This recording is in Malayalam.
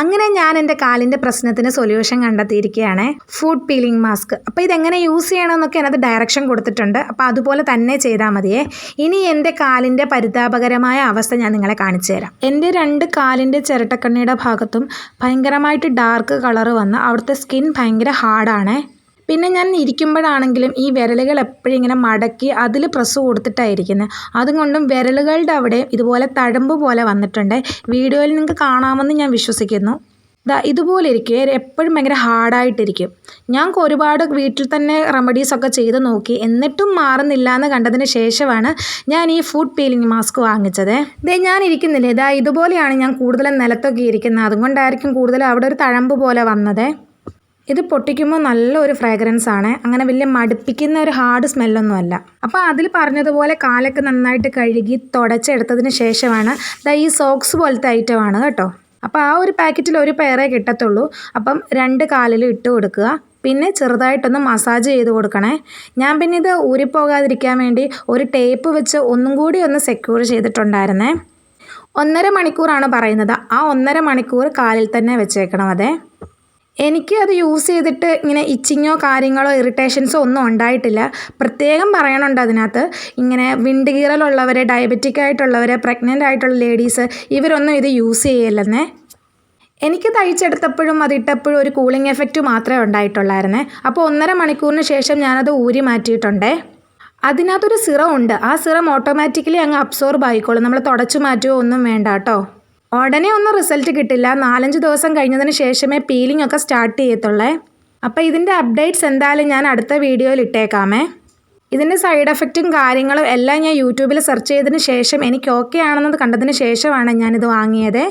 അങ്ങനെ ഞാൻ എന്റെ കാലിന്റെ പ്രശ്നത്തിന് സൊല്യൂഷൻ കണ്ടെത്തിയിരിക്കുകയാണ്. ഫുഡ് പീലിംഗ് മാസ്ക് അപ്പോൾ ഇതെങ്ങനെ യൂസ് ചെയ്യണമെന്നൊക്കെ അതിനകത്ത് ഡയറക്ഷൻ കൊടുത്തിട്ടുണ്ട്. അപ്പോൾ അതുപോലെ തന്നെ ചെയ്താൽ മതിയേ. ഇനി എന്റെ കാലിന്റെ പരിതാപകരമായ അവസ്ഥ ഞാൻ നിങ്ങളെ കാണിച്ചു തരാം. എന്റെ രണ്ട് കാലിന്റെ ചിരട്ടക്കണ്ണിയുടെ ഭാഗത്തും ഭയങ്കരമായിട്ട് ഡാർക്ക് കളർ വന്ന് അവിടുത്തെ സ്കിൻ ഭയങ്കര ഹാർഡാണ് പിന്നെ ഞാൻ ഇരിക്കുമ്പോഴാണെങ്കിലും ഈ വിരലുകൾ എപ്പോഴും ഇങ്ങനെ മടക്കി അതിൽ പ്രസ് കൊടുത്തിട്ടായിരിക്കുന്നത് അതുകൊണ്ടും വിരലുകളുടെ അവിടെ ഇതുപോലെ തഴമ്പ് പോലെ വന്നിട്ടുണ്ട്. വീഡിയോയിൽ നിങ്ങൾക്ക് കാണാമെന്ന് ഞാൻ വിശ്വസിക്കുന്നു. ദാ ഇതുപോലെ ഇരിക്കുക എപ്പോഴും ഭയങ്കര ഹാർഡായിട്ടിരിക്കും ഞാൻ ഒരുപാട് വീട്ടിൽ തന്നെ റെമഡീസ് ഒക്കെ ചെയ്ത് നോക്കി. എന്നിട്ടും മാറുന്നില്ല എന്ന് കണ്ടതിന് ശേഷമാണ് ഞാൻ ഈ ഫുഡ് പീലിംഗ് മാസ്ക് വാങ്ങിച്ചത്. ഇതേ ഞാൻ ഇരിക്കുന്നില്ലേ? ഇതാ ഇതുപോലെയാണ് ഞാൻ കൂടുതലും നിലത്തൊക്കെ ഇരിക്കുന്നത് അതുകൊണ്ടായിരിക്കും കൂടുതലും അവിടെ ഒരു തഴമ്പ് പോലെ വന്നത്. ഇത് പൊട്ടിക്കുമ്പോൾ നല്ലൊരു ഫ്രാഗ്രൻസ് ആണ്. അങ്ങനെ വലിയ മടുപ്പിക്കുന്ന ഒരു ഹാർഡ് സ്മെല്ലൊന്നുമല്ല അപ്പോൾ അതിൽ പറഞ്ഞതുപോലെ കാലൊക്കെ നന്നായിട്ട് കഴുകി തുടച്ചെടുത്തതിന് ശേഷമാണ് ദാ ഈ സോക്സ് പോലത്തെ ഐറ്റമാണ് കേട്ടോ. അപ്പോൾ ആ ഒരു പാക്കറ്റിൽ ഒരു പേരേ കിട്ടത്തുള്ളൂ. അപ്പം രണ്ട് കാലിലും ഇട്ട് കൊടുക്കുക. പിന്നെ ചെറുതായിട്ടൊന്ന് മസാജ് ചെയ്ത് കൊടുക്കണേ. ഞാൻ പിന്നെ ഇത് ഊരിപ്പോകാതിരിക്കാൻ വേണ്ടി ഒരു ടേപ്പ് വെച്ച് ഒന്നും കൂടി ഒന്ന് സെക്യൂർ ചെയ്തിട്ടുണ്ടായിരുന്നേ. ഒന്നര മണിക്കൂറാണ് പറയുന്നത്. ആ ഒന്നര മണിക്കൂർ കാലിൽ തന്നെ വെച്ചേക്കണം അതെ എനിക്ക് അത് യൂസ് ചെയ്തിട്ട് ഇങ്ങനെ ഇച്ചിങ്ങോ കാര്യങ്ങളോ ഇറിറ്റേഷൻസോ ഒന്നും ഉണ്ടായിട്ടില്ല. പ്രത്യേകം പറയണുണ്ട് അതിനകത്ത്. ഇങ്ങനെ വിണ്ട് കീറലുള്ളവർ ഡയബറ്റിക് ആയിട്ടുള്ളവർ പ്രഗ്നന്റ് ആയിട്ടുള്ള ലേഡീസ് ഇവരൊന്നും ഇത് യൂസ് ചെയ്യല്ലെന്നേ. എനിക്ക് തയ്ച്ചെടുത്തപ്പോഴും അതിട്ടപ്പോഴും ഒരു കൂളിംഗ് എഫക്റ്റ് മാത്രമേ ഉണ്ടായിട്ടുള്ളായിരുന്നേ. അപ്പോൾ ഒന്നര മണിക്കൂറിന് ശേഷം ഞാനത് ഊരി മാറ്റിയിട്ടുണ്ടേ. അതിനകത്തൊരു സിറം ഉണ്ട്. ആ സിറം ഓട്ടോമാറ്റിക്കലി അങ്ങ് അബ്സോർബ് ആയിക്കോളും. നമ്മൾ തുടച്ചു മാറ്റുകയോ ഒന്നും വേണ്ട കേട്ടോ. ഉടനെ ഒന്നും റിസൾട്ട് കിട്ടില്ല. നാലഞ്ച് ദിവസം കഴിഞ്ഞതിന് ശേഷമേ പീലിംഗ് ഒക്കെ സ്റ്റാർട്ട് ചെയ്യത്തുള്ളേ. അപ്പോൾ ഇതിന്റെ അപ്ഡേറ്റ്സ് എന്തായാലും ഞാൻ അടുത്ത വീഡിയോയിൽ ഇട്ടേക്കാമേ. ഇതിന്റെ സൈഡ് എഫക്റ്റും കാര്യങ്ങളും എല്ലാം ഞാൻ യൂട്യൂബിൽ സെർച്ച് ചെയ്തതിന് ശേഷം എനിക്ക് ഓക്കെ ആണെന്നത് കണ്ടതിന് ശേഷമാണ് ഞാനിത് വാങ്ങിയത്.